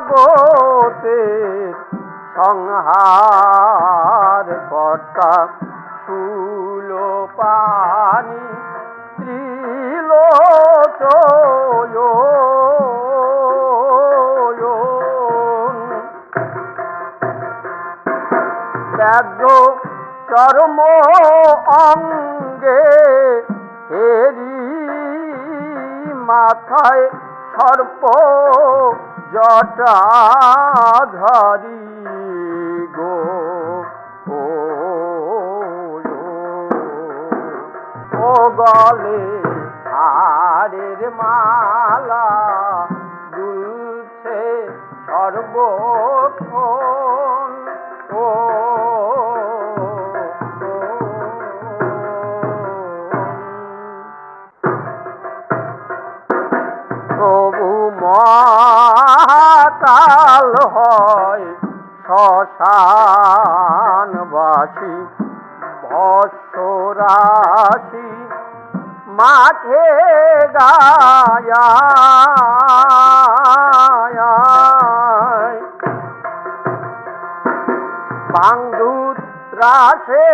জগতে সংহার কর্তা শুল পানি ব্যাঘ্র চর্ম অঙ্গে হেরি মাথায় সর্প জটাধারী গো। ও গলে হারের মালা দুলছে সর্বক্ষণ। মাতাল হয় শ্মশানবাসী ভস্যরাশি মাঠে গায়া বাংদুত রাশে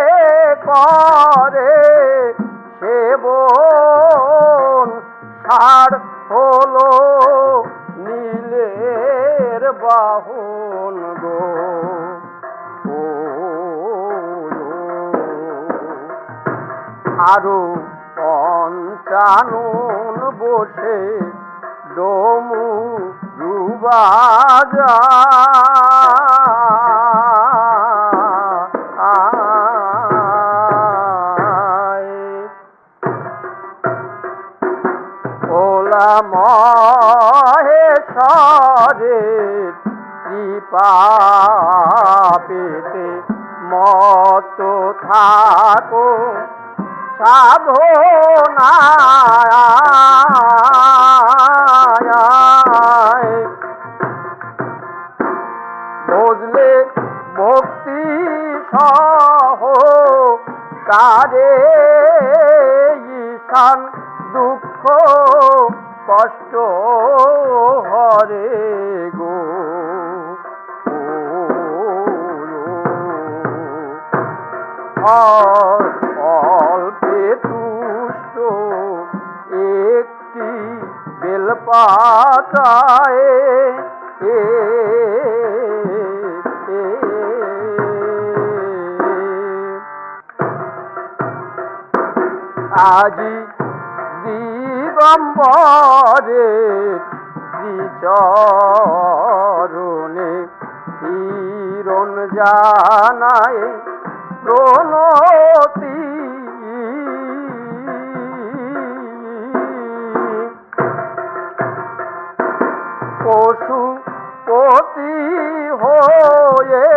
করে সেবন সার হলো নীলের বাহন গো। ও, আরও পঞ্চানন বসে ডমু রুবাজা ওলা মহেশ্বরে কৃপা পেতে মত থাকো। সাধনায় বুঝলে ভক্তি সহ কারে ঈশান দুঃখ কষ্ট হরে গো অল্পে তুষ্ট একটি বেলপাতায় এ, আজি দিগম্বরে শ্রীচরণে হিরণ জানায় প্রণতি। পশু পতি হয়ে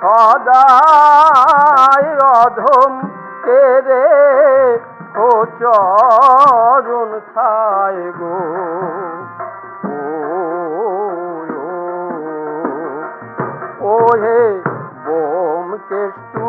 সদাই অধম কেরে চরণ খায় গো। ও হে বোম কেশ